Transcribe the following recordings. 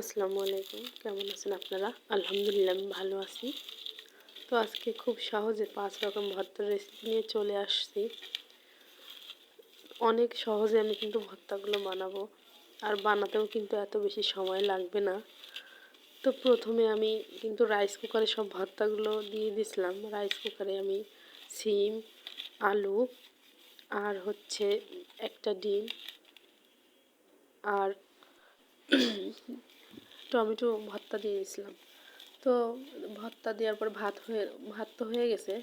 আসসালামু আলাইকুম। কেমন আছেন আপনারা? আলহামদুলিল্লাহ, আমি ভালো আছি। তো আজকে খুব সহজে পাঁচ রকম ভর্তার রেসিপি নিয়ে চলে আসছি। অনেক সহজে আমি কিন্তু ভর্তাগুলো বানাবো। আর বানাতেও কিন্তু এত বেশি সময় লাগবে না। তো প্রথমে আমি কিন্তু রাইস কুকারে সব ভর্তাগুলো দিয়ে দিছিলাম। রাইস কুকারে আমি সিম, আলু আর হচ্ছে একটা ডিম। আর টমেটো ভর্তা দিয়ে দিয়েছিলাম। তো ভর্তা দেওয়ার পর ভাত হয়ে, ভাত তো হয়ে গেছে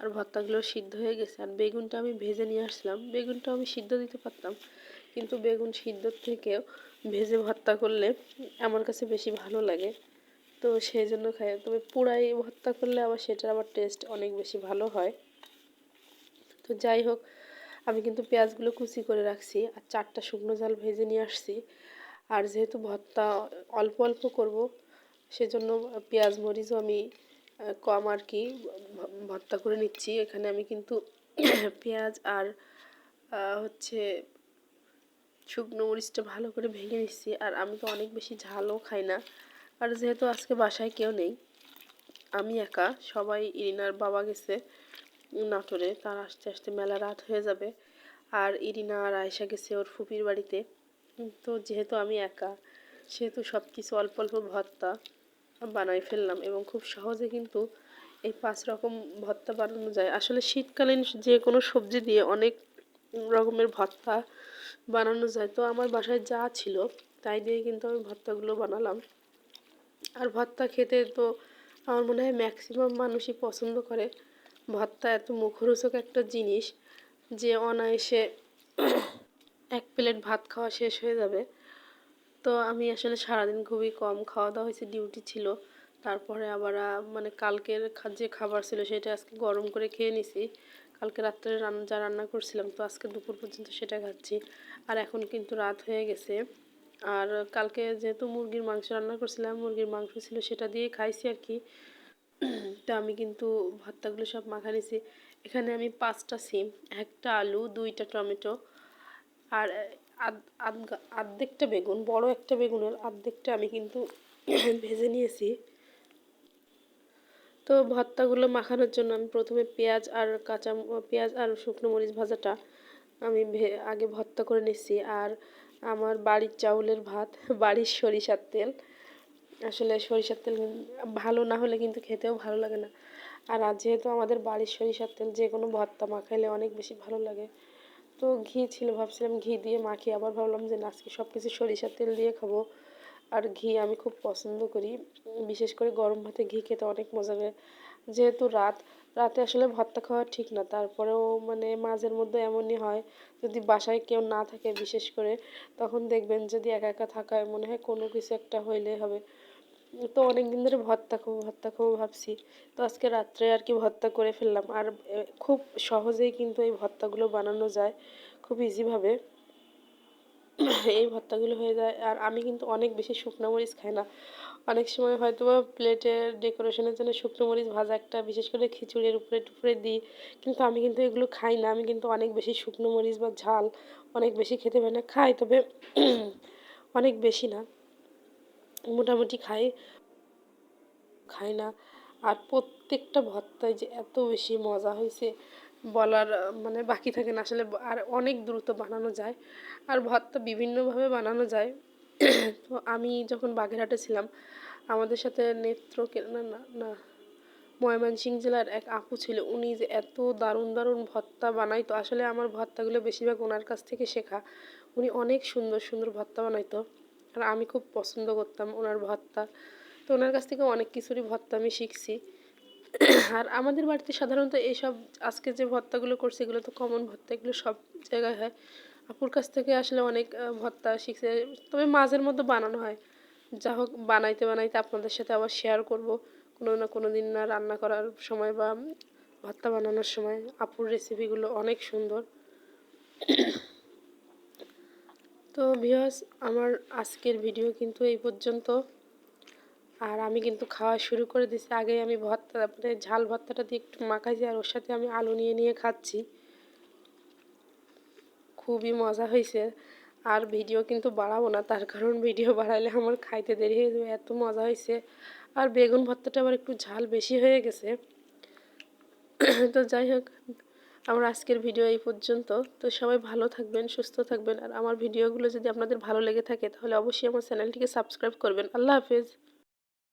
আর ভর্তাগুলো সিদ্ধ হয়ে গেছে। আর বেগুনটা আমি ভেজে নিয়ে আসলাম বেগুনটা আমি সিদ্ধ দিতে পারতাম, কিন্তু বেগুন সিদ্ধ থেকেও ভেজে ভর্তা করলে আমার কাছে বেশি ভালো লাগে। তো সেই জন্য খাই। তবে পুরাই ভর্তা করলে আবার সেটার আবার টেস্ট অনেক বেশি ভালো হয়। তো যাই হোক, আমি কিন্তু পেঁয়াজগুলো কুচি করে রাখছি আর চারটা শুকনো জাল ভেজে নিয়ে আসছি। আর যেহেতু ভর্তা অল্প অল্প করব, সেজন্য পেঁয়াজ, মরিচও আমি কম আর কি ভর্তা করে নিচ্ছি। এখানে আমি কিন্তু পেঁয়াজ আর হচ্ছে শুকনো মরিচটা ভালো করে ভেঙে নিচ্ছি। আর আমি তো অনেক বেশি ঝালও খাই না। আর যেহেতু আজকে বাসায় কেউ নেই, আমি একা, সবাই ইরিনার বাবা গেছে নাটোরে, তার আসতে আসতে মেলা রাত হয়ে যাবে। আর ইরিনা আর আয়সা গেছে ওর ফুপির বাড়িতে। তো যেহেতু আমি একা, সেহেতু সব কিছু অল্প অল্প ভর্তা বানাই ফেললাম এবং খুব সহজে কিন্তু এই পাঁচ রকম ভর্তা বানানো যায়। আসলে শীতকালীন যে কোনো সবজি দিয়ে অনেক রকমের ভর্তা বানানো যায়। তো আমার বাসায় যা ছিল তাই দিয়ে কিন্তু আমি ভর্তাগুলো বানালাম। আর ভর্তা খেতে তো আমার মনে হয় ম্যাক্সিমাম মানুষই পছন্দ করে। ভর্তা এত মুখরোচক একটা জিনিস যে অনায়াসে এক প্লেট ভাত খাওয়া শেষ হয়ে যাবে। তো আমি আসলে সারাদিন খুবই কম খাওয়া দাওয়া হয়েছে ডিউটি ছিল। তারপরে আবার মানে কালকের যে খাবার ছিল সেটা আজকে গরম করে খেয়ে নিছি। কালকে রাত্রে রান্না যা রান্না করছিলাম, তো আজকে দুপুর পর্যন্ত সেটা খাচ্ছি। আর এখন কিন্তু রাত হয়ে গেছে। আর কালকে যেহেতু মুরগির মাংস রান্না করছিলাম, মুরগির মাংস ছিল সেটা দিয়ে খাইছি আর কি। তো আমি কিন্তু ভর্তাগুলো সব মাখা নিছি। এখানে আমি পাঁচটা সিম, একটা আলু, দুইটা টমেটো আর আর্ধেকটা বেগুন, বড় একটা বেগুনের আর্ধেকটা আমি কিন্তু ভেজে নিয়েছি। তো ভর্তাগুলো মাখানোর জন্য আমি প্রথমে পেঁয়াজ আর কাঁচা পেঁয়াজ আর শুকনো মরিচ ভাজাটা আমি আগে ভর্তা করে নিচ্ছি। আর আমার বাড়ির চাউলের ভাত, বাড়ির সরিষার তেল। আসলে সরিষার তেল ভালো না হলে কিন্তু খেতেও ভালো লাগে না। আর যেহেতু আমাদের বাড়ির সরিষার তেল যে কোনো ভর্তা মাখাইলে অনেক বেশি ভালো লাগে। তো ঘি ছিল, ভাবছিলাম ঘি দিয়ে মাখিয়ে আবার ভাবলাম যে আজকে সব কিছু সরিষার তেল দিয়ে খাব। আর ঘি আমি খুব পছন্দ করি। বিশেষ করে গরম ভাতে ঘি খেতে অনেক মজা লাগে। যেহেতু রাত, রাতে আসলে ভর্তা খাওয়া ঠিক না। তারপরেও মানে মাঝের মধ্যে এমনই হয়, যদি বাসায় কেউ না থাকে বিশেষ করে, তখন দেখবেন যদি একা একা থাকায় মনে হয় কোনো কিছু একটা হইলে হবে। তো অনেক দিন ধরে ভর্তা খাব ভর্তা খাব ভাবছি। তো আজকে রাত্রে আর কি ভর্তা করে ফেললাম। আর খুব সহজেই কিন্তু এই ভর্তাগুলো বানানো যায় খুব ইজিভাবে এই ভর্তাগুলো হয়ে যায়। আর আমি কিন্তু অনেক বেশি শুকনো মরিচ খাই না। অনেক সময় হয়তো বা প্লেটের ডেকোরেশনের জন্য শুকনো মরিচ ভাজা একটা, বিশেষ করে খিচুড়ির উপরে টুপরে দিই। কিন্তু আমি কিন্তু এগুলো খাই না। আমি কিন্তু অনেক বেশি শুকনো মরিচ বা ঝাল অনেক বেশি খেতে পারি না। খাই তবে অনেক বেশি না। মোটামুটি খাই খাই না। আর প্রত্যেকটা ভর্তায় যে এত বেশি মজা হয়েছে বলার মানে বাকি থাকে না আসলে, আর অনেক দ্রুত বানানো যায়। আর ভর্তা বিভিন্নভাবে বানানো যায়। তো আমি যখন বাগেরহাটে ছিলাম, আমাদের সাথে নেত্র না না না ময়মনসিংহ জেলার এক আপু ছিল, উনি যে এত দারুণ দারুণ ভর্তা বানাইতো। আসলে আমার ভর্তাগুলো বেশিরভাগ ওনার কাছ থেকে শেখা। উনি অনেক সুন্দর সুন্দর ভর্তা বানাইতো। আর আমি খুব পছন্দ করতাম ওনার ভর্তা তো ওনার কাছ থেকে অনেক কিছুরই ভর্তা আমি শিখছি। আর আমাদের বাড়িতে সাধারণত এইসব আজকে যে ভর্তাগুলো করছে, এগুলো তো কমন ভর্তা এগুলো সব জায়গায় হয়। আপুর কাছ থেকে আসলে অনেক ভর্তা শিখছে। তবে মাঝের মধ্যে বানানো হয়। যা হোক, বানাইতে বানাইতে আপনাদের সাথে আবার শেয়ার করব। কোনো না কোনো দিন না রান্না করার সময় বা ভর্তা বানানোর সময় আপুর রেসিপিগুলো অনেক সুন্দর। তো ভিওস আমার আজকের ভিডিও কিন্তু এই পর্যন্ত। আর আমি কিন্তু খাওয়া শুরু করে দিছি। আগে আমি ভর্তা মানে ঝাল ভর্তাটা দিয়ে একটু মাখাইছি আর ওর সাথে আমি আলু নিয়ে নিয়ে খাচ্ছি। খুবই মজা হয়েছে আর ভিডিও কিন্তু বাড়াবো না, তার কারণ ভিডিও বাড়াইলে আমার খাইতে দেরি হয়ে যাবে, এত মজা হয়েছে আর বেগুন ভর্তাটা আবার একটু ঝাল বেশি হয়ে গেছে। তো যাই হোক আমার আজকের ভিডিও এই পর্যন্ত। তো সবাই ভালো থাকবেন, সুস্থ থাকবেন। আর আমার ভিডিওগুলো যদি আপনাদের ভালো লেগে থাকে, তাহলে অবশ্যই আমার চ্যানেলটিকে সাবস্ক্রাইব করবেন। আল্লাহ হাফেজ।